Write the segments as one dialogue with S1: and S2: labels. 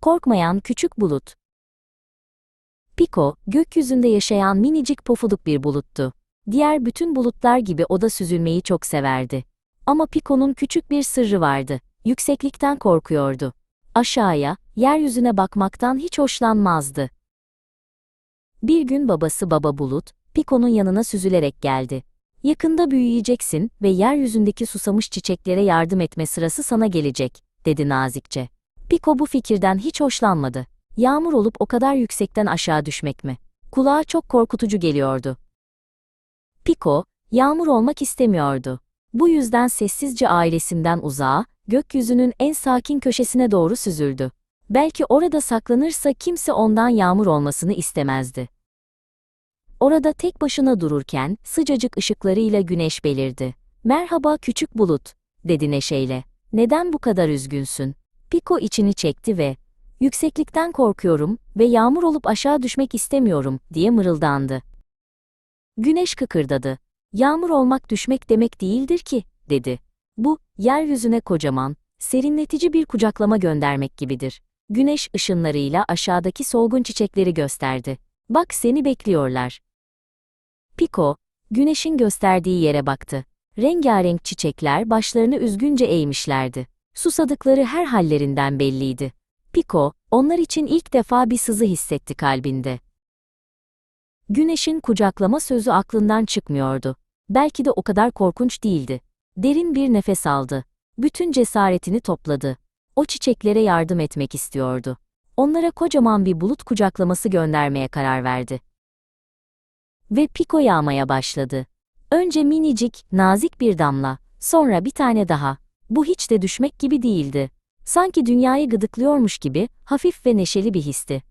S1: korkmayan küçük bulut. Piko, gökyüzünde yaşayan minicik pofuduk bir buluttu. Diğer bütün bulutlar gibi o da süzülmeyi çok severdi. Ama Piko'nun küçük bir sırrı vardı. Yükseklikten korkuyordu. Aşağıya, yeryüzüne bakmaktan hiç hoşlanmazdı. Bir gün babası Baba Bulut, Piko'nun yanına süzülerek geldi. Yakında büyüyeceksin ve yeryüzündeki susamış çiçeklere yardım etme sırası sana gelecek, dedi nazikçe. Piko bu fikirden hiç hoşlanmadı. Yağmur olup o kadar yüksekten aşağı düşmek mi? Kulağa çok korkutucu geliyordu. Piko, yağmur olmak istemiyordu. Bu yüzden sessizce ailesinden uzağa, gökyüzünün en sakin köşesine doğru süzüldü. Belki orada saklanırsa kimse ondan yağmur olmasını istemezdi. Orada tek başına dururken sıcacık ışıklarıyla güneş belirdi. "Merhaba küçük bulut," dedi neşeyle. "Neden bu kadar üzgünsün?" Piko içini çekti ve "Yükseklikten korkuyorum ve yağmur olup aşağı düşmek istemiyorum." diye mırıldandı. Güneş kıkırdadı. "Yağmur olmak düşmek demek değildir ki." dedi. "Bu yeryüzüne kocaman, serinletici bir kucaklama göndermek gibidir." Güneş ışınlarıyla aşağıdaki solgun çiçekleri gösterdi. "Bak seni bekliyorlar." Piko, güneşin gösterdiği yere baktı. Rengarenk çiçekler başlarını üzgünce eğmişlerdi. Susadıkları her hallerinden belliydi. Piko, onlar için ilk defa bir sızı hissetti kalbinde. Güneşin kucaklama sözü aklından çıkmıyordu. Belki de o kadar korkunç değildi. Derin bir nefes aldı. Bütün cesaretini topladı. O çiçeklere yardım etmek istiyordu. Onlara kocaman bir bulut kucaklaması göndermeye karar verdi ve piko yağmaya başladı. Önce minicik, nazik bir damla, sonra bir tane daha. Bu hiç de düşmek gibi değildi. Sanki dünyayı gıdıklıyormuş gibi, hafif ve neşeli bir histi.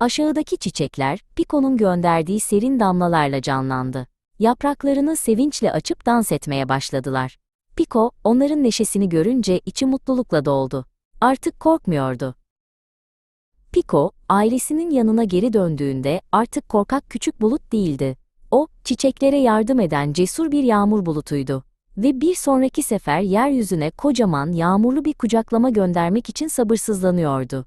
S1: Aşağıdaki çiçekler, Piko'nun gönderdiği serin damlalarla canlandı. Yapraklarını sevinçle açıp dans etmeye başladılar. Piko, onların neşesini görünce içi mutlulukla doldu. Artık korkmuyordu. Piko, ailesinin yanına geri döndüğünde artık korkak küçük bulut değildi. O, çiçeklere yardım eden cesur bir yağmur bulutuydu. Ve bir sonraki sefer yeryüzüne kocaman yağmurlu bir kucaklama göndermek için sabırsızlanıyordu.